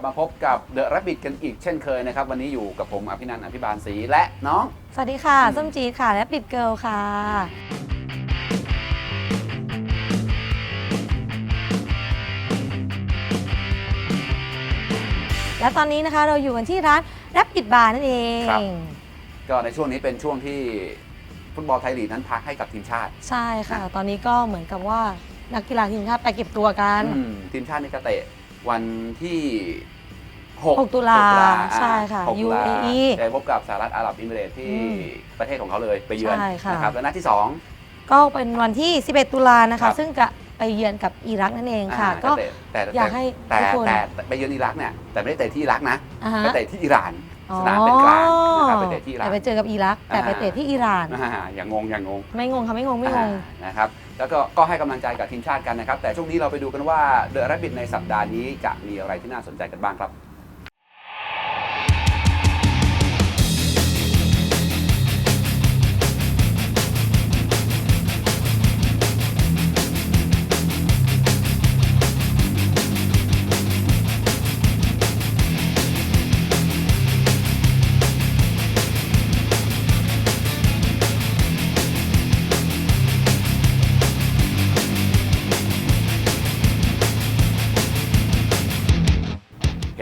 ดีครับกลับมาพบกับเดอะ b บ t กันอีกเช่นเคยนะครับ วันนี้อยู่กับผมอภินันท์อภิบาลศรีและน้อง สวัสดีค่ะอืมส้มจีดค่ะ และปิดเกิลค่ะ และตอนนี้นะคะเราอยู่กันที่ร้านแรปปิดบาร์นั่นเองครับก็ในช่วงนี้เป็นช่วงที่ฟุตบอลไทยลีกนั้นพักให้กับทีมชาติ ใช่ค่ะ ตอนนี้ก็เหมือนกับว่านักกีฬาทีมชาติไปเก็บตัวกัน อืมทีมชาตินี่จะเตะ วันที่6 6 ตุลาอ่ใช่ค่ะ 6ตุลา UAE จะพบกับสหรัฐอาหรับเอิมิเรตส์ที่อืมประเทศของเขาเลยไปเยือนใช่ค่ะ นะครับและนัดที่2ก็เป็นวันที่ 11 ตุลานะครัคะ บ ซึ่งจะไปเยือนกับอิรักนั่นเองค่ะอ่าก็เตะแต่อยากให้แต่ทุกคน แต่แต่ไปเยือนอิรักเนี่ยแต่ไม่ได้เตะที่อิรักนะอ่าฮะไปเตะที่อิหร่าน สนามเป็นกลางนะครับไปเตะที่อิหร่าน แต่ไปเจอกับอิรัก แต่ไปเตะที่อิหร่าน อ่าอย่างงงอย่างงงไม่งงค่ะไม่งงไม่งง อ่านะครับ แล้วก็ก็ให้กำลังใจกับทีมชาติกันนะครับ แต่ช่วงนี้เราไปดูกันว่าเดอะ b บ t ในสัปดาห์นี้จะมีอะไรที่น่าสนใจกันบ้างครับ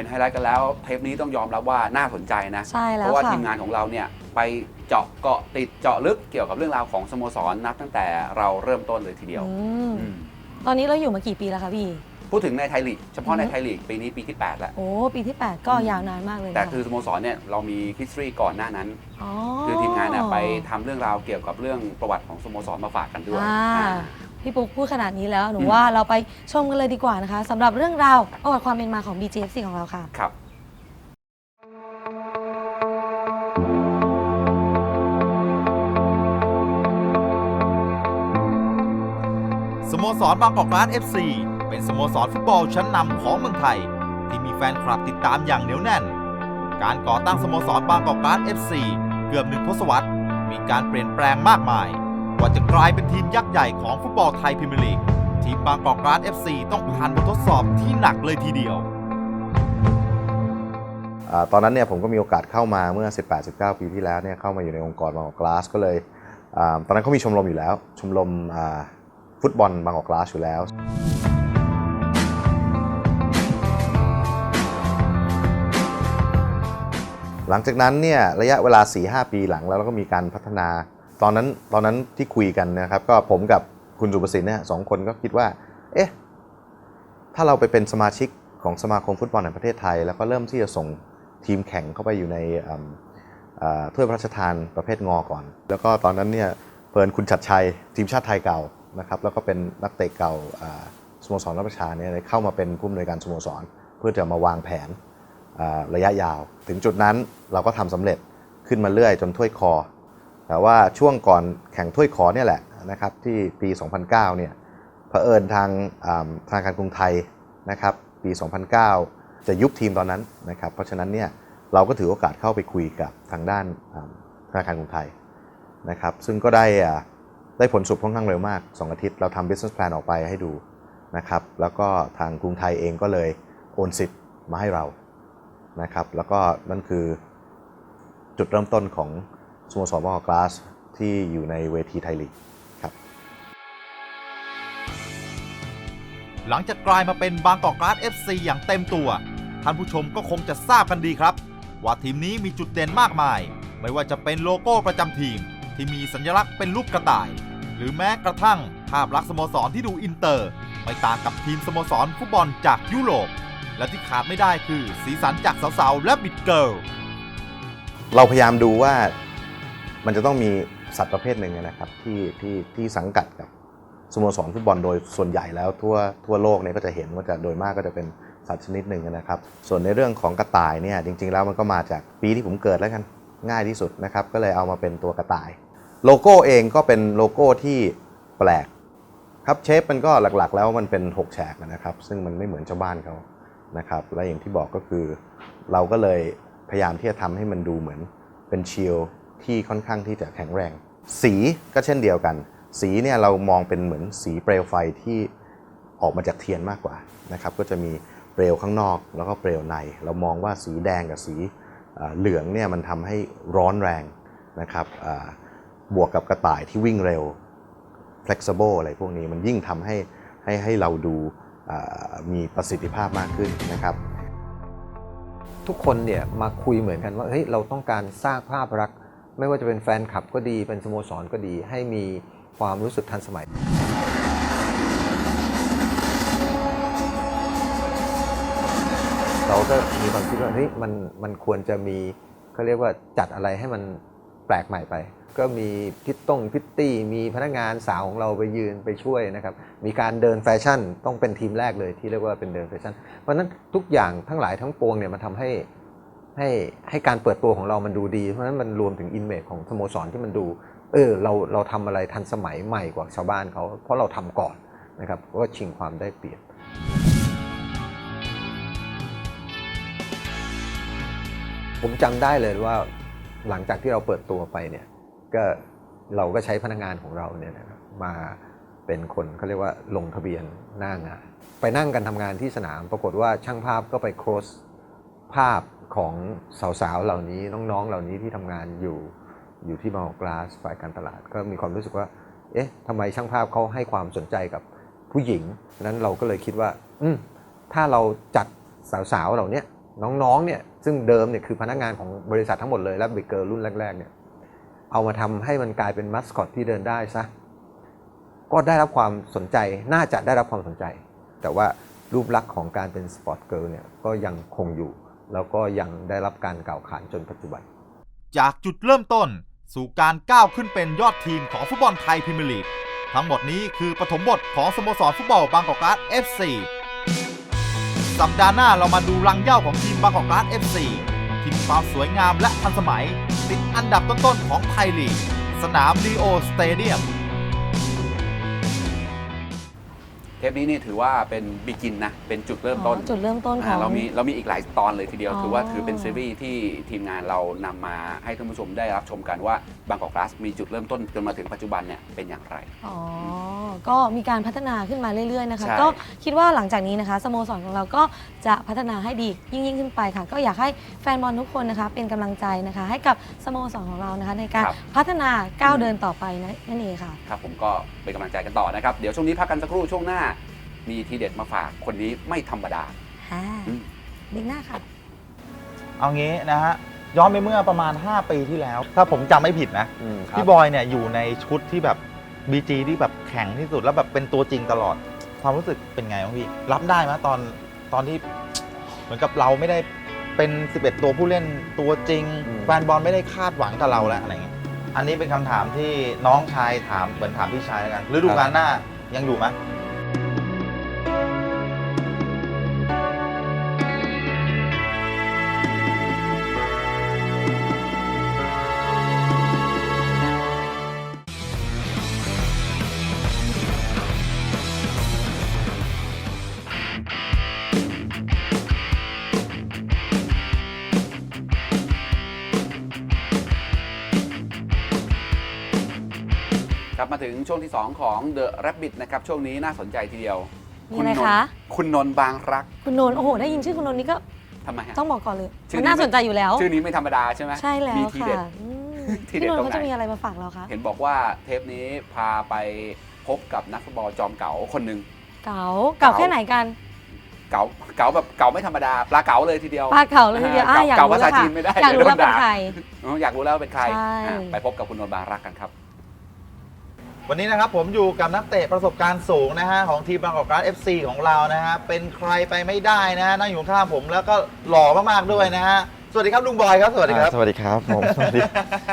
ไฮไลท์กันแล้วเทปนี้ต้องยอมรับว่าน่าสนใจนะ ใช่แล้เพวราะว่าค่ะ ทีมงานของเราเนี่ยไปเจาะเกาะติดเจาะลึกเกี่ยวกับเรื่องราวของสโมสรนับตั้งแต่เราเริ่มต้นเลยทีเดียวอืมอืมตอนนี้เราอยู่มากี่ปีแล้วคะพี่ พูดถึงในไทยลีกเฉพาะในอือฮึ ไทยลีกปีนี้ปีที่ 8 แล้ว โอ้ปีที่ 8 ก็ยาวนานมากเลยแต่นะคือสโมสรเนี่ยเรามี history ก่อนหน้านั้นอ๋อคือทีมงานเนี่ยไปทำเรื่องราวเกี่ยวกับเรื่องประวัติของสโมสรมาฝากกันด้วยอ่าอ่า พี่ปุ๊กพูดขนาดนี้แล้วหนูอืมว่าเราไปชมกันเลยดีกว่านะคะสำหรับเรื่องราวประวัติความเป็นมาของ BGFC ของเราค่ะ ครับ สโมสรบางกอกกราส FC เป็นสโมสรฟุตบอลชั้นนำของเมืองไทย ที่มีแฟนคลับติดตามอย่างเหนียวแน่น การก่อตั้งสโมสรบางกอกกราส FC เกือบหนึ่งทศวรรษมีการเปลี่ยนแปลงมากมาย กว่าจะกลายเป็นทีมยักษ์ใหญ่ของฟุตบอลไทยพรีเมียร์ลีก ทีมบางกอกกราส FC ต้องผ่านบททดสอบที่หนักเลยทีเดียวอาตอนนั้นเนี่ยผมก็มีโอกาสเข้ามาเมื่อ 18-19 ปีที่แล้วเนี่ยเข้ามาอยู่ในองค์กรบางกอกกลาสก็เลยอาตอนนั้นเขามีชมรมอยู่แล้ว ชมรมอ่าฟุตบอลบางกอกกลาสอยู่แล้ว หลังจากนั้นเนี่ยระยะเวลา 4-5 ปีหลังแล้วเราก็มีการพัฒนา ตอนนั้นตอนนั้นที่คุยกันนะครับ ก็ผมกับคุณสุประสิทธิ์เนี่ยสองคนก็คิดว่า เอ๊ะ ถ้าเราไปเป็นสมาชิกของสมาคมฟุตบอลแห่งประเทศไทย แล้วก็เริ่มที่จะส่งทีมแข่งเข้าไปอยู่ในถ้วยพระราชทานประเภทงอก่อน แล้วก็ตอนนั้นเนี่ยเพินคุณชัดชัยทีมชาติไทยเก่านะครับแล้วก็เป็นนักเตะเก่าสโมสรรัประชาเนี่ยเข้ามาเป็นผู้อำนวยการสโมสร เพื่อจะมาวางแผนระยะยาว ถึงจุดนั้นเราก็ทำสำเร็จขึ้นมาเรื่อยจนถ้วยคอ แต่ว่าช่วงก่อนแข่งถ้วยขอเนี่ยแหละนะครับที่ปี 2009 เนี่ยเผอิญทางอ่าธนาคารกรุงไทยนะครับปี 2009 จะยุบทีมตอนนั้นนะครับ เพราะฉะนั้นเนี่ยเราก็ถือโอกาสเข้าไปคุยกับทางด้านอ่าธนาคารกรุงไทยนะครับ ซึ่งก็ได้อ่าได้ผลสรุปค่อนข้างเร็วมาก 2 อาทิตย์เราทำ business plan ออกไปให้ดูนะครับ แล้วก็ทางกรุงไทยเองก็เลยโอนสิทธิ์มาให้เรานะครับ แล้วก็นั่นคือจุดเริ่มต้นของ สโมสรบางกอกกลาสที่อยู่ในเวทีไทยลีกครับ หลังจากกลายมาเป็นบางกอกกราส FC อย่างเต็มตัว ท่านผู้ชมก็คงจะทราบกันดีครับ ว่าทีมนี้มีจุดเด่นมากมาย ไม่ว่าจะเป็นโลโก้ประจำทีม ที่มีสัญลักษณ์เป็นรูปกระต่าย หรือแม้กระทั่งภาพลักษณ์สโมสรที่ดูอินเตอร์ ไม่ต่างกับทีมสโมสรฟุตบอลจากยุโรปและที่ขาดไม่ได้คือสีสันจากสาวๆและบิดเกิลเราพยายามดูว่า มันจะต้องมีสัตว์ประเภทหนึ่งนะครับที่ที่ที่สังกัดกับสโมสรฟุตบอลโดยส่วนใหญ่แล้วทั่วทั่วโลกเนี่ยก็จะเห็นว่าจะโดยมากก็จะเป็นสัตว์ชนิดหนึ่งนะครับ ส่วนในเรื่องของกระต่ายเนี่ยจริง ๆ แล้วมันก็มาจากปีที่ผมเกิดแล้วกันง่ายที่สุดนะครับก็เลยเอามาเป็นตัวกระต่าย โลโก้เองก็เป็นโลโก้ที่แปลกครับเชฟมันก็หลักๆ แล้วมันเป็นหกแฉกนะครับ ซึ่งมันไม่เหมือนชาวบ้านเขานะครับและอย่างที่บอกก็คือ เราก็เลยพยายามที่จะทำให้มันดูเหมือนเป็นเชียล ที่ค่อนข้างที่จะแข็งแรง สีก็เช่นเดียวกัน สีเนี่ยเรามองเป็นเหมือนสีเปลวไฟที่ออกมาจากเทียนมากกว่านะครับก็จะมีเปลวข้างนอกแล้วก็เปลวใน เรามองว่าสีแดงกับสีเหลืองเนี่ยมันทำให้ร้อนแรงนะครับบวกกับกระต่ายที่วิ่งเร็ว flexible อะไรพวกนี้มันยิ่งทำให้ให้ให้เราดูมีประสิทธิภาพมากขึ้นนะครับ ทุกคนเนี่ยมาคุยเหมือนกันว่าเฮ้ยเราต้องการสร้างภาพลักษณ์ ไม่ว่าจะเป็นแฟนคลับก็ดีเป็นสโมสรก็ดี ให้มีความรู้สึกทันสมัยเราก็มีความคิดว่าเฮ้ยมันมันควรจะมีเขาเรียกว่าจัดอะไรให้มันแปลกใหม่ไป ก็มีพิตต้งพิตตี้ มีพนักงานสาวของเราไปยืนไปช่วยนะครับ มีการเดินแฟชั่นต้องเป็นทีมแรกเลยที่เรียกว่าเป็นเดินแฟชั่น เพราะฉะนั้นทุกอย่างทั้งหลายทั้งปวงเนี่ยมันทำให้ ให้ให้การเปิดตัวของเรามันดูดี เพราะฉะนั้นมันรวมถึงอินเมจของสโมสรที่มันดู เออเราเราทำอะไรทันสมัยใหม่กว่าชาวบ้านเขา เพราะเราทำก่อนนะครับก็ชิงความได้เปรียบผมจำได้เลยว่าหลังจากที่เราเปิดตัวไปเนี่ยก็เราก็ใช้พนักงานของเราเนี่ยนะครับมาเป็นคนเขาเรียกว่าลงทะเบียนหน้างาน ไปนั่งกันทำงานที่สนามปรากฏว่าช่างภาพก็ไปโคสภาพ ของสาวๆเหล่านี้น้องๆเหล่านี้ที่ทำงานอยู่อยู่ที่มอกลาสฝ่ายการตลาด ก็มีความรู้สึกว่า เอ๊ะทำไมช่างภาพเขาให้ความสนใจกับผู้หญิงนั้นเราก็เลยคิดว่า อืมถ้าเราจัดสาวๆเหล่านี้น้องๆเนี่ยซึ่งเดิมเนี่ยคือพนักงานของบริษัททั้งหมดเลยและบิ๊กเกิร์รุ่นแรกๆเนี่ยเอามาทำให้มันกลายเป็นมัสคอตที่เดินได้ซะก็ได้รับความสนใจน่าจะได้รับความสนใจ แต่ว่ารูปลักษณ์ของการเป็นสปอร์ตเกิร์ลเนี่ยก็ยังคงอยู่ แล้วก็ยังได้รับการกล่าวขานจนปัจจุบัน จากจุดเริ่มต้นสู่การก้าวขึ้นเป็นยอดทีมของฟุตบอลไทยพรีเมียร์ลีกทั้งหมดนี้คือปฐมบทของสโมสรฟุตบอลบางกอกกราส FC สัปดาห์หน้าเรามาดูรังเหย้าของทีมบางกอกกราส FC ที่มีความสวยงามและทันสมัย ติดอันดับต้นๆของไทยลีก สนามลีโอสเตเดียม เทปนี้นี่ถือว่าเป็นบิกินนะ เป็นจุดเริ่มต้นอ๋อจุดเริ่มต้นขอ่าองเรามีเรามีอีกหลายตอนเลยทีเดียว อ๋อ ถือว่าถือเป็นซีรีส์ที่ทีมงานเรานำมาให้ท่านผู้ชมได้รับชมกันว่าบางกอกกราสมีจุดเริ่มต้นจนมาถึงปัจจุบันเนี่ยเป็นอย่างไร อ๋อ ก็มีการพัฒนาขึ้นมาเรื่อยๆนะคะ ใช่ ก็คิดว่าหลังจากนี้นะคะสโมสรของเราก็จะพัฒนาให้ดียิ่งยิ่งขึ้นไปค่ะ ก็อยากให้แฟนบอลทุกคนนะคะเป็นกำลังใจนะคะ ให้กับสโมสรของเรานะคะ ในการครับ พัฒนาก้าวเดินต่อไปนะนั่นเองค่ะ ครับผมก็เป็นกำลังใจกันต่อนะครับ เดี๋ยวช่วงนี้พักกันสักครู่ช่วงหน้า มีทีเด็ดมาฝากคนนี้ไม่ธรรมดา ค่ะอืม เด็กหน้าค่ะ เอางี้นะฮะย้อนไปเมื่อประมาณ 5 ปีที่แล้ว ถ้าผมจำไม่ผิดนะอืมพี่บอยเนี่ยอยู่ในชุดที่แบบ BG ที่แบบแข็งที่สุดแล้วแบบเป็นตัวจริงตลอด ความรู้สึกเป็นไงบ้างพี่ รับได้ไหมตอนตอนที่เหมือนกับเราไม่ได้เป็น 11 ตัวผู้เล่นตัวจริงอืม แฟนบอลไม่ได้คาดหวังกับเราแล้วอะไรเงี้ยอันนี้เป็นคำถามที่น้องชายถามเหมือนถามพี่ชายแล้วกันฤดูกาลหน้ายังอยู่ไหม ช่วงที่ 2 ของ The Rabbit นะครับ ช่วงนี้น่าสนใจทีเดียวมีคุณอะไรนนคะ ท์คุณนนท์บางรักคุณนนท์โอ้โห ได้ยินชื่อคุณนนท์นี่ก็ทำไมฮะ ต้องบอกก่อนเลยชื่อมันนี้ น่าสนใจอยู่แล้ว ชื่อนี้ไม่ธรรมดาใช่ไหมใช่แล้วมีทีเด็ดค่ะอืมทีเด็ดพี่นนตรท์งไหน เขาจะมีอะไรมาฝากเราคะเห็นบอกว่าเทปนี้พาไปพบกับนักฟุตบอลจอมเก๋าคนหนึ่ง เก๋าเก๋าเก๋า แค่ไหนกันเก๋าเก๋าแบบเก๋าไม่ธรรมดาปลาเก๋าเลยทีเดียว ปลาเก๋าเลยทีเดียวอะเก๋าอยากเก๋ารู้ภาแล้ษาวค่ะจีนไม่ได้อยากรู้แล้วเดี๋เป็นยวโดนด่า ใครอ๋ออยากรู้แล้วว่าเป็นใครใช่ อะไปพบกับคุณนนท์บางรักกันครับ วันนี้นะครับผมอยู่กับนักเตะประสบการณ์สูงนะฮะของทีมบางกอกกราส FC ของเรานะฮะเป็นใครไปไม่ได้นะฮะนั่งอยู่ข้างผมแล้วก็หล่อมากๆด้วยนะฮะสวัสดีครับลุงบอยครับสวัสดีครับอ่าสวัสดีครับผมสวัสดี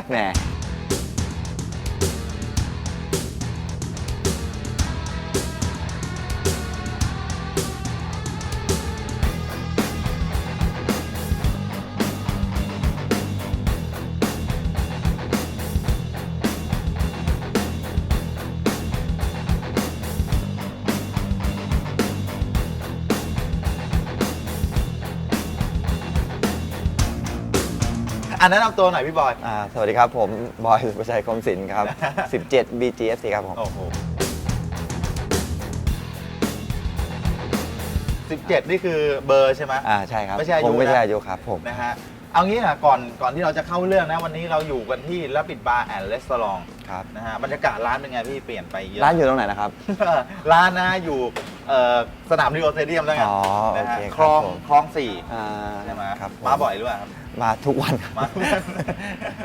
แหม อันแนะนำตัวหน่อยพี่บอย อ่าสวัสดีครับผม บอยสุประชัยคมศิลป์ครับ 17 BGFC ครับผม โอ้โห17 นี่คือเบอร์ใช่ไหม อ่าใช่ครับ ไม่ใช่อายุผมไม่นะใช่อายุครับผม นะฮะ เอางี้ค่ะก่อนก่อนที่เราจะเข้าเรื่องนะวันนี้เราอยู่กันที่ละปิดบาร์แอนด์รีตอร์งครับ นะฮะบรรยากาศร้านเป็นไงพี่เปลี่ยนไปเยอะ ร้านอยู่ตรงไหนนะครับ ร้านนะอยู่สนามริโอเซเดียมแล้วไงอ๋อโอเคครับคลองคลองสี่อ่าใช่ไหมครับมาบ่อยหรือเปล่ามาทุกวันมาทุกวัน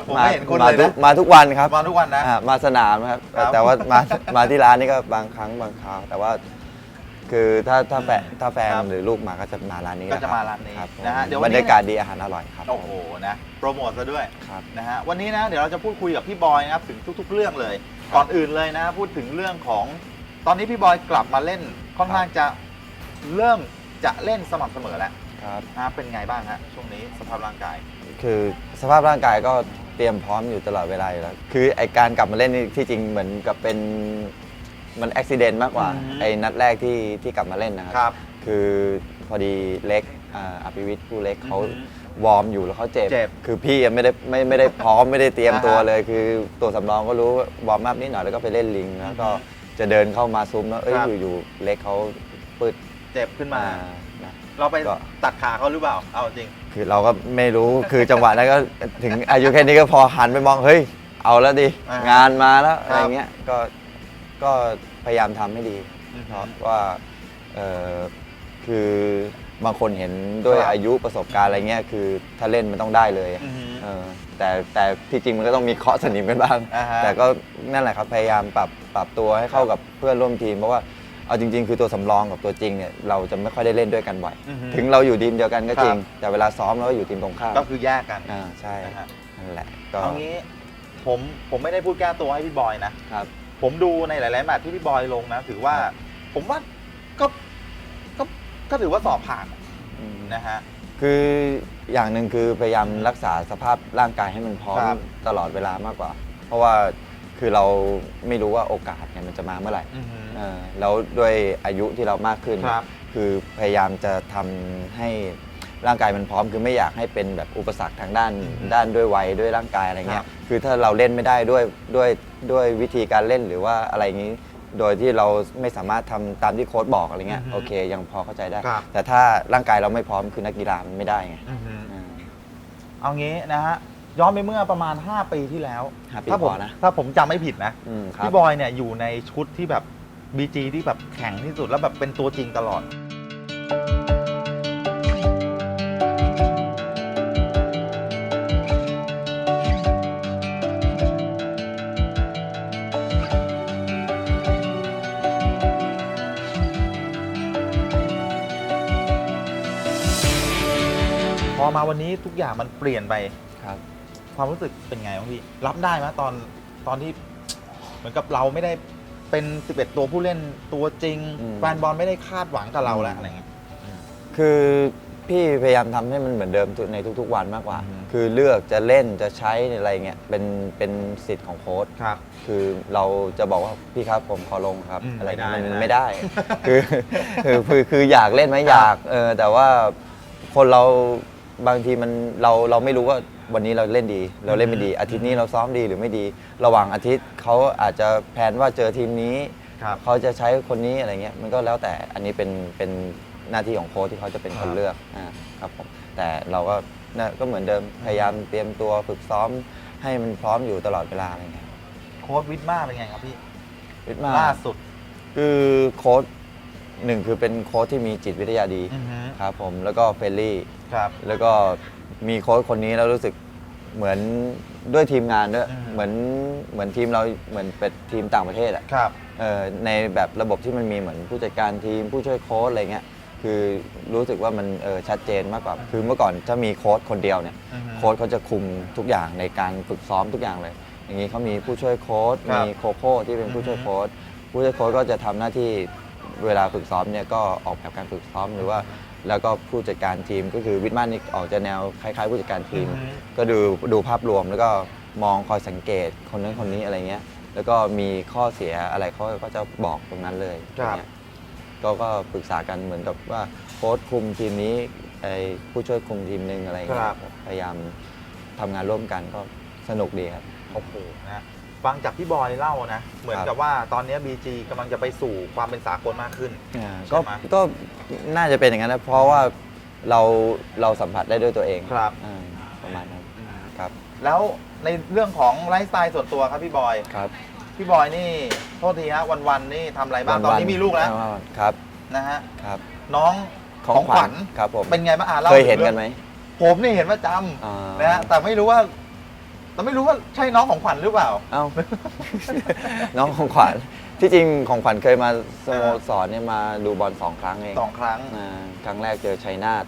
มไม่เห็นคนเลยทุกนะ มาทุกวันครับมาทุกวันนะมาสนามครับ ครับ แต่ว่ามามาที่ร้านนี่ก็บางครั้งบางคราวแต่ว่า คือถ้าถ้าแฟนถ้าแฟนครับหรือลูกมาก็จะมาร้านนี้ก็จะคบมาร้านนี้ครับผมนะฮะเดี๋ยววับนรนี้ รยากาศดีอาหารอร่อยครับโอ้โหนะโปรโมทซะด้วยครับ นะฮะวันนี้นะเดี๋ยวเราจะพูดคุยกับพี่บอยนะครับถึงทุก ๆ เรื่องเลยก่อนอื่นเลยนะพูดถึงเรื่องของ ตอนนี้พี่บอยกลับมาเล่นค่อนข้างจะเริ่มจะเล่นสม่ำเสมอแล้วครับ นะเป็นไงบ้างฮะช่วงนี้สภาพร่างกาย คือสภาพร่างกายก็เตรียมพร้อมอยู่ตลอดเวลาอยู่แล้ว คือไอการกลับมาเล่นนี่ที่จริงเหมือนกับเป็น มันอุบิเหตุมากกว่า อืม ไอนัดแรกที่ที่กลับมาเล่นนะคครัรับ คือพอดีเล็กอ่าอภิวิทย์ผู้เล็กเขาอือฮึวอร์มอยู่แล้วเขาเจ็บ เจ็บคือพี่ยังไม่ได้ไม่ไม่ได้พร้อมไม่ได้เตรียมอ่าฮะตัวเลย คือตัวสำรองก็รู้ว่าวอร์มอัพนิดหน่อยแล้วก็ไปเล่นลิงแล้วก็อือฮึจะเดินเข้ามาซุ้มแล้วเอ้ยครับ อยู่ๆเล็กเขาปืดเจ็บขึ้นมามา นะ เราไปก็ ตัดขาเขาหรือเปล่า เอาจริง คือเราก็ไม่รู้ คือจังหวะนั้นก็ถึงอายุแค่นี้ก็พอหันไปมองเฮ้ย เอาแล้วดิ อ่างงานมาแล้วครับอะไรเงี้ยก็ ก็พยายามทำให้ดี เพราะว่าเออคือบางคนเห็นด้วยครับ อายุประสบการณ์อะไรเงี้ยคือถ้าเล่นมันต้องได้เลยอือฮึ เออแต่แต่ที่จริงมันก็ต้องมีเคราะห์สนิมกันบ้าง อ่าฮะ แต่ก็นั่นแหละครับพยายามปรับปรับตัวให้เข้ากับเพื่อนร่วมทีม เพราะว่าเอาจริง ๆ คือตัวสำรองกับตัวจริงเนี่ยเราจะไม่ค่อยได้เล่นด้วยกันบ่อย อือฮึถึงเราอยู่ทีมเดียวกันก็จริง ครับ แต่เวลาซ้อมเราก็อยู่ทีมตรงข้ามก็คือแยกกันอ่าใช่นะฮะนั่นแหละก็เอางี้ผมผมไม่ได้พูดแก้ตัวให้พี่บอยนะครับ ผมดูในหลาย ๆ แมตช์ที่พี่บอยลงนะ ถือว่า ผมว่าก็ก็ก็ถือว่าสอบผ่านอืมนะฮะ คืออย่างหนึ่งคือพยายามรักษาสภาพร่างกายให้มันพร้อมครับตลอดเวลามากกว่า เพราะว่าคือเราไม่รู้ว่าโอกาสเนี่ยมันจะมาเมื่อไหร่อือฮึเออแล้วด้วยอายุที่เรามากขึ้น ครับ คือพยายามจะทำให้ ร่างกายมันพร้อมคือไม่อยากให้เป็นแบบอุปสรรคทางด้านอืมด้านด้วยวัยด้วยร่างกายอะไรเงี้ครัยบคือถ้าเราเล่นไม่ได้ด้วยด้วยด้วยวิธีการเล่นหรือว่าอะไรอย่างนี้ โดยที่เราไม่สามารถทำตามที่โค้ชบอกอะไรเงี้ยอือฮึโอเคยังพอเข้าใจได้ ครับ แต่ถ้าร่างกายเราไม่พร้อมคือนักกีฬามันไม่ได้ไง อือฮึอืมเอางี้นะฮะย้อนไปเมื่อประมาณ 5 ปีที่แล้วห้าปีถ้าผมพอนะ ถ้าผมจำไม่ผิดนะ อืมครับ พี่บอยเนี่ยอยู่ในชุดที่แบบ BG ที่แบบแข็งที่สุดแล้วแบบเป็นตัวจริงตลอด มาวันนี้ทุกอย่างมันเปลี่ยนไป ครับ ความรู้สึกเป็นไงบ้างพี่ รับได้ไหมตอนตอนที่เหมือนกับเราไม่ได้เป็น 11 ตัวผู้เล่นตัวจริงอืม แฟนบอลไม่ได้คาดหวังกับเราแล้วอะไรเงี้ย คือพี่พยายามทำให้มันเหมือนเดิมในทุกๆวันมากกว่า อืมคือเลือกจะเล่นจะใช้อะไรเงี้ยเป็นเป็นสิทธิ์ของโค้ช ครับ คือเราจะบอกว่าพี่ครับผมขอลงครับอืมอะไรไม่ได้เงี้ยมันไม่ไม่ได้ได้ คือคือคือคืออยากเล่นไหมอยากเออแต่ว่าคนเรา บางทีมันเราเราไม่รู้ว่าวันนี้เราเล่นดี เราเล่นไม่ดี อาทิตย์นี้เราซ้อมดีหรือไม่ดี ระหว่างอาทิตย์เขาอาจจะแพลนว่าเจอทีมนี้ครับ เขาจะใช้คนนี้อะไรเงี้ยมันก็แล้วแต่อันนี้เป็นเป็นหน้าที่ของโค้ชที่เขาจะเป็นคนครับเลือกอ่าครับผมแต่เราก็น่ะก็เหมือนเดิมพยายามเตรียมตัวฝึกซ้อม ให้มันพร้อมอยู่ตลอดเวลาอะไรเงี้ยโค้ดวิทมาเป็นไงครับพี่วิทย์มาล่าสุดคือโค้ชหนึ่งคือเป็นโค้ชที่มีจิตวิทยาดี อือฮึ ครับผมแล้วก็เฟรนลี่ ครับ แล้วก็มีโค้ชคนนี้แล้วรู้สึกเหมือนด้วยทีมงานด้วยอืม เหมือนเหมือนทีมเราเหมือนเป็นทีมต่างประเทศอะครับ เอ่อในแบบระบบที่มันมีเหมือนผู้จัดการทีมผู้ช่วยโค้ชอะไรเงี้ยคือรู้สึกว่ามันเออชัดเจนมากกว่า คือเมื่อก่อนถ้ามีโค้ชคนเดียวเนี่ย อือฮึโค้ชเขาจะคุมทุกอย่างในการฝึกซ้อมทุกอย่างเลย อย่างนี้เขามีผู้ช่วยโค้ชครับมีโคโค่ที่เป็นผู้ช่วยอือฮึโค้ชผู้ช่วยโค้ชก็จะทำหน้าที่เวลาฝึกซ้อมเนี่ยก็ออกแบบการฝึกซ้อมหรือว่า แล้วก็ผู้จัดการทีมก็คือวิทย์มันนี่ออกจะแนวคล้ายๆ ผู้จัดการทีม อือฮึ ก็ดูดูภาพรวมแล้วก็มองคอยสังเกตคนนั้นคนนี้อะไรเงี้ย แล้วก็มีข้อเสียอะไรเขาก็จะบอกตรงนั้นเลยครับ อย่างเงี้ยก็ก็ปรึกษากันเหมือนกับว่าโค้ชคุมทีมนี้ไอ้ผู้ช่วยคุมทีมหนึ่งอะไรเงี้ยพยายามทำงานร่วมกันก็สนุกดีครับ โอ้โหนะ ฟังจากพี่บอยเล่านะ เหมือนครับกับว่าตอนนี้ BG กำลังจะไปสู่ความเป็นสากลมากขึ้นอ่าใช่ก็ไหมก็น่าจะเป็นอย่างนั้นนะเพราะว่าเราเราสัมผัสได้ด้วยตัวเองครับ อ่าประมาณนั้นครับ แล้วในเรื่องของไลฟ์สไตล์ส่วนตัวครับพี่บอย ครับพี่บอยนี่โทษทีฮะวันๆนี่ทำอะไรบ้างตอนนี้มีลูกแล้วครับนะฮะครับน้องของขวัญครับผมเป็นไงบ้างอะล่าเคยเห็นกันไหม ผมนี่เห็นประจอ่าำนะฮะแต่ไม่รู้ว่า แต่ไม่รู้ว่าใช่น้องของขวัญหรือเปล่า เอ้า น้องของขวัญที่จริงของขวัญเคยมาสโมสรเนี่ยมาดูบอลสองครั้งเองสองครั้ง อ่าครั้งแรกเจอชัยนาท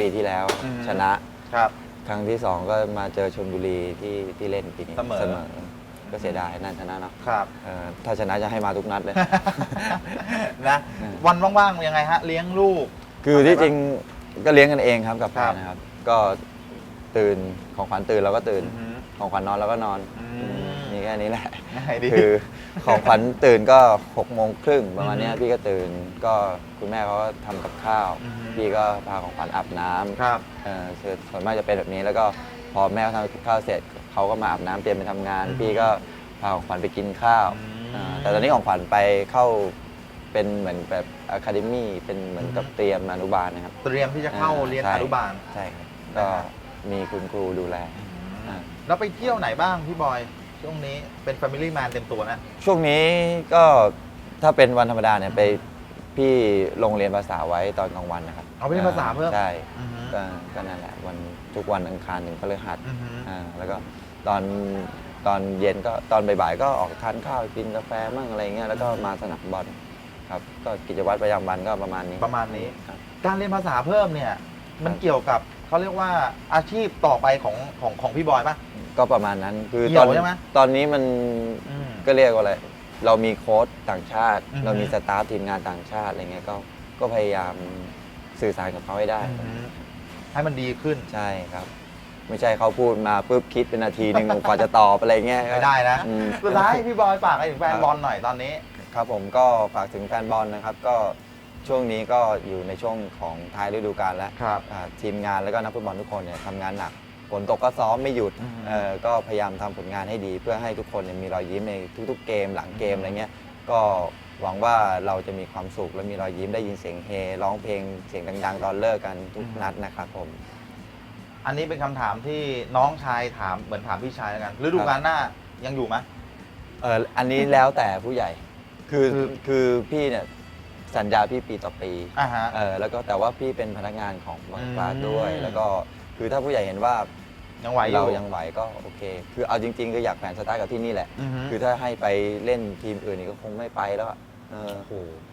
ปีที่แล้วอืม ชนะ ครับ ครั้งที่สองก็มาเจอชลบุรีที่ที่เล่นปีนี้เสมอ ก็เสียดายน่าชนะเนาะครับ เอ่อถ้าชนะจะให้มาทุกนัดเลย นะอืมวันว่างๆยังไงฮะ เลี้ยงลูก คือที่จริงก็เลี้ยงกันเองครับกับแฟครันบนะครับ ก็ตื่นของขวัญตื่นเราก็ตื่น อือฮึ ของขวัญนอนเราก็นอนอืมอืม มีแค่นี้แหละ ง่ายดี คือ ของขวัญตื่นก็หกโมงครึ่งประมาณเนี้ยอือฮึพี่ก็ตื่นก็คุณแม่เขาก็ทำกับข้าว อือฮึ พี่ก็พาของขวัญอาบน้ำครับ เอ่อคือส่วนมากจะเป็นแบบนี้แล้วก็พอแม่เขาทำกับข้าวเสร็จเขาก็มาอาบน้ำเตรียมไปทำงาน อือฮึพี่ก็พาของขวัญไปกินข้าวอืมอ่าแต่ตอนนี้ของขวัญไปเข้าเป็นเหมือนแบบอะคาเดมี่เป็นเหมือนกับอือฮึ เตรียมอนุบาลนะครับ เตรียมที่จะเข้าอ่าเรียนใช่ อนุบาล ใช่ครับก็มีคุณครูดูแลอ่า แล้วไปเที่ยวไหนบ้างพี่บอย ช่วงนี้เป็น Family Man เต็มตัวนะ ช่วงนี้ก็ถ้าเป็นวันธรรมดาเนี่ยไปพี่ลงเรียนภาษาไว้ตอนกลางวันนะครับเอาไปเรียนภาษาเพิ่ม ใช่อือฮึก็ก็นั่นแหละวันทุกวันอังคารถึงพฤหัสอือฮึอ่าแล้วก็ตอนตอนเย็นก็ตอนบ่ายๆก็ออกทานข้าวกินกาแฟมั่งอะไรเงี้ยแล้วก็มาสนามบอลครับ ก็กิจวัตรประจำวันก็ประมาณนี้ประมาณนี้ ครับ การเรียนภาษาเพิ่มเนี่ย มันครับเกี่ยวกับเขาเรียกว่าอาชีพต่อไปของของของพี่บอยปะก็ประมาณนั้นคือเกี่ตยอวนใช่ไหม ตอนนี้มันอืม ก็เรียกว่าอะไร เรามีโค้ชต่างชาติ อือฮึ เรามีสตาฟทีมงานต่างชาติอะไรเงี้ยก็ก็พยายามสื่อสารกับเขาให้ได้ อืมให้มันดีขึ้นใช่ครับ ไม่ใช่เขาพูดมาปุ๊บคิดเป็นนาทีหนึ่ง กว่าจะตอบอะไรเงี้ยไม่ได้นะอืม สุดท้ายพี่บอยฝากอะไรถึงแฟนครับบอลหน่อยตอนนี้ ครับผมก็ฝากถึงแฟนบอลนะครับ ก็ ช่วงนี้ก็อยู่ในช่วงของท้ายฤดูกาลแล้วครับ อ่าทีมงานแล้วก็นักฟุตบอลทุกคนเนี่ยทำงานหนักฝนตกก็ซ้อมไม่หยุดอืม เอ่อก็พยายามทำผลงานให้ดี เพื่อให้ทุกคนเนี่ยมีรอยยิ้มในทุก ๆ เกมหลังเกมอะไรเงี้ยก็หวังว่าเราจะมีความสุขและมีรอยยิ้มได้ยินเสียงเฮร้องเพลงเสียงดังๆตอนเลิกกันทุกนัดนะครับผม อันนี้เป็นคำถามที่น้องชายถามเหมือนถามพี่ชายแล้วกันฤดูกาลหน้ายังอยู่ไหม เอออันนี้แล้วแต่ผู้ใหญ่ คือคือ คือพี่เนี่ย สัญญาพี่ปีต่อปีอ่าฮะ เออแล้วก็แต่ว่าพี่เป็นพนักงานของบางปลาดด้วย อืม แล้วก็คือถ้าผู้ใหญ่เห็นว่ายังไหวอเรายู่ ยังไหวก็โอเค คือเอาจริงๆก็อยากแขวนสตาร์ทกับที่นี่แหละ อือฮึ คือถ้าให้ไปเล่นทีมอื่นนี่ก็คงไม่ไปแล้วอะเออโอ้โห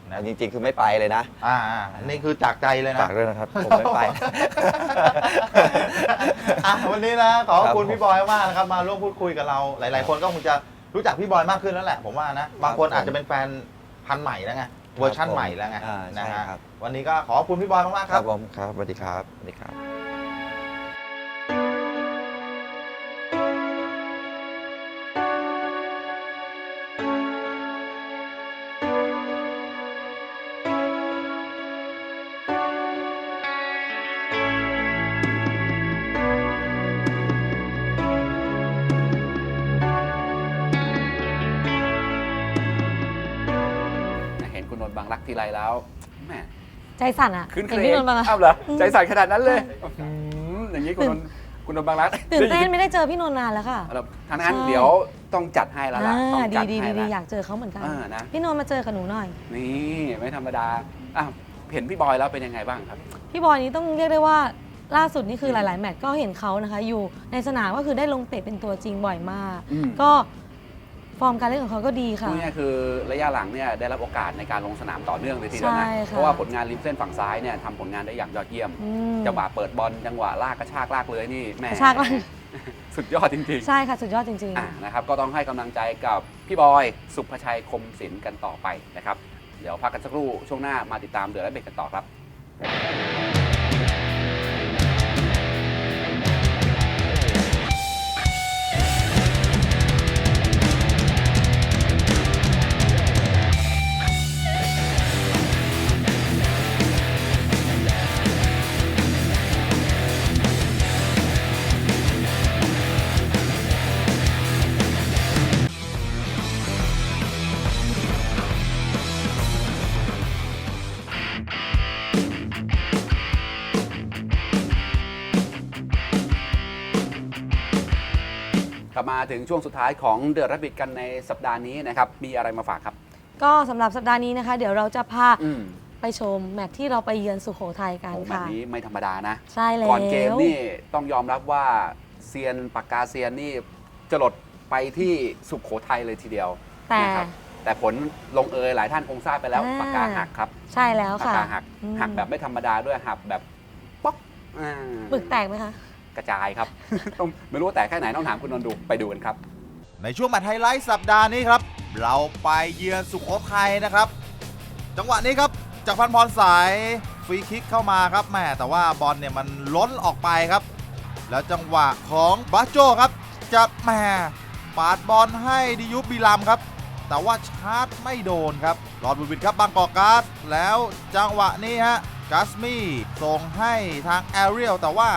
นะเอาจริง ๆ คือไม่ไปเลยนะอ่าอ่านี่คือจากใจเลยนะ ฝากด้วยนะครับผมไม่ไป อะวันนี้นะขอบครับคุณผมพี่บอยมากนะครับมาร่วมพูดคุยกับเรา หลาย ๆ คนก็คงจะรู้จักพี่บอยมากขึ้นแล้วแหละ ผมว่านะบางคนผม อาจจะเป็นแฟนพันธุ์ใหม่แล้วไง เวอร์ชั่นใหม่แล้วไงอ่านะใช่ฮะครับ วันนี้ก็ขอบคุณพี่บอยมากๆคครัรับบผมครับสวัสดีครับสวัสดีครับ สั่นอะขึ้นเคเห็นรพี่งนนท์มาละอ้าวเหรอใจสั่นขนาดนั้นเลยอืมอย่างนี้คุณนนท์คุณนนท์บางรักตื่นเต้นได้ยิไม่ได้เจอพี่นนท์นานแล้วค่ะ เอาล่ะทางนั้นใช่ เดี๋ยวต้องจัดให้แล้วล่ะต้องอ่าดีจัดดีให้ดีละอยากเจอเขาเหมือนกัน อ่านะ พี่นนท์มาเจอกับหนูหน่อย นี่ไม่ธรรมดาอะเห็นพี่บอยแล้วเป็นยังไงบ้างครับพี่บอยนี้ต้องเรียกได้ว่าล่าสุดนี่คือหลาย ๆ แมตช์ก็เห็นเขานะคะ อยู่ในสนามก็คือได้ลงเตะเป็นตัวจริงบ่อยมาก อืม ก็ ฟอร์มการเล่นของเขาก็ดีค่ะ พูดง่ายๆคือระยะหลังเนี่ยได้รับโอกาสในการลงสนามต่อเนื่องเลยทีเดียวนะใช่ค่ะ เพราะว่าผลงานริมเส้นฝั่งซ้ายเนี่ยทำผลงานได้อย่างยอดเยี่ยม อืม จังหวะเปิดบอลจังหวะลากกระชากลากเลยนี่แหม่กระชากลาก สุดยอดจริงใช่ค่ะ สุดยอดจริงๆอะนะครับก็ต้องให้กำลังใจกับพี่บอย สุภชัยคมศิลป์กันต่อไปนะครับ เดี๋ยวพักกันสักครู่ช่วงหน้ามาติดตามเดือดและเบรกกันต่อครับ ๆ ถึงช่วงสุดท้ายของเดอะ b บ t กันในสัปดาห์นี้นะครับมีอะไรมาฝากครับ ก็สำหรับสัปดาห์นี้นะคะ เดี๋ยวเราจะพาอืมไปชมแมตช์ที่เราไปเยือนสุโขทัยกันโอ้แบบค่ะ นี้ไม่ธรรมดานะ ใช่แล้ว ก่อนเกมนี่ต้องยอมรับว่าเซียนปากกาเซียนนี่จรดไปที่สุขโขทัยเลยทีเดียวแต่ นะครับแต่ผลลงเอยหลายท่านคงทราบไปแล้วอ่า ปากกาหักครับใช่แล้วปากค่ะกาหักอืมหักแบบไม่ธรรมดาด้วยหักแบบป๊อกอ่า ปึกแตกไหมคะ กระจายครับ ต้องไม่รู้ว่าแตกแค่ไหนต้องถามคุณนนท์ดูไปดูกันครับ ในช่วงแมตช์ไฮไลท์สัปดาห์นี้ครับ เราไปเยือนสุโขทัยนะครับ จังหวะนี้ครับจากพันธ์พรสายฟรีคิกเข้ามาครับแหม่แต่ว่าบอลเนี่ยมันล้นออกไปครับ แล้วจังหวะของบาโจครับ จะแหม่ปาดบอลให้ดิยุบบิลัมครับ แต่ว่าชาร์จไม่โดนครับหลอดบุญวินครับบางกอกการ์ดแล้วจังหวะนี้ฮะกัสมี่ส่งให้ทางแอเรียลแต่ว่า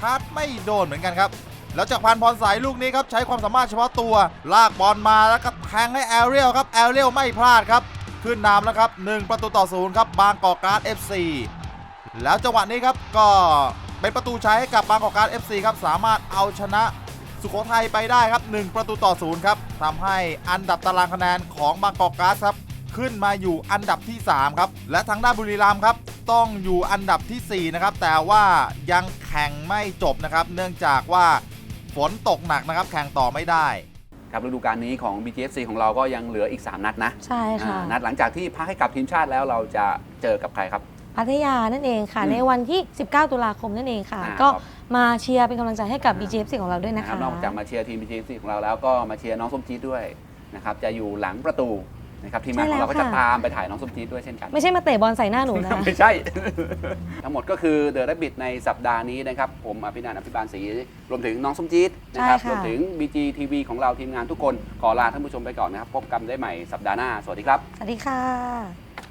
ชาร์จไม่โดนเหมือนกันครับ แล้วจากพันพรสายลูกนี้ครับใช้ความสามารถเฉพาะตัว ลากบอลมาแล้วก็แทงให้แอเรียลครับแอเรียลไม่พลาดครับ ขึ้นนำแล้วครับ 1 ประตูต่อศูนย์ครับบางกอกการ์ด FC แล้วจังหวะนี้ครับก็เป็นประตูใช้ให้กับบางกอกการ์ด FC ครับสามารถเอาชนะสุโขทัยไปได้ครับ 1 ประตูต่อศูนย์ครับทำให้อันดับตารางคะแนนของบางกอกการ์ดครับ ขึ้นมาอยู่อันดับที่ 3 ครับ และทางด้านบุรีรัมย์ครับ ต้องอยู่อันดับทีสี่ 4 นะครับ แต่ว่ายังแข่งไม่จบนะครับ เนื่องจากว่าฝนตกหนักนะครับ แข่งต่อไม่ได้ครับฤดูกาลนี้ของ BTFC ของเราก็ยังเหลืออีก 3 นัดนะใช่ค่ะอ่านัดหลังจากที่พักให้กับทีมชาติแล้วเราจะเจอกับใครครับ พัทยานั่นเองค่ะอืมในวันที่ 19 ตุลาคมนั่นเองค่ะอ่าก็ครับมาเชียร์เป็นกำลังใจให้กับ BGFC ของเราด้วยนะนะครัคะบนอกจากมาเชียร์ทีม BTFC ของเราแล้วก็มาเชียร์น้องส้มจี๊ดด้วยนะครับจะอยู่หลังประตู นะครับทีมงานของเราก็จะตามไปถ่ายน้องส้มจี๊ดด้วยเช่นกัน ไม่ใช่มาเตะบอลใส่หน้าหนูนะคะไม่ใช่ ทั้งหมดก็คือเดอะ r บ b ิ t ในสัปดาห์นี้นะครับ ผมอภินันท์อภิบาลศรีรวมถึงน้องส้มจี๊ดนะครับใช่ค่ะ รวมถึง BGTV ของเราทีมงานทุกคนขอลาท่านผู้ชมไปก่อนนะครับ พบกันได้ใหม่สัปดาห์หน้า สวัสดีครับ สวัสดีค่ะ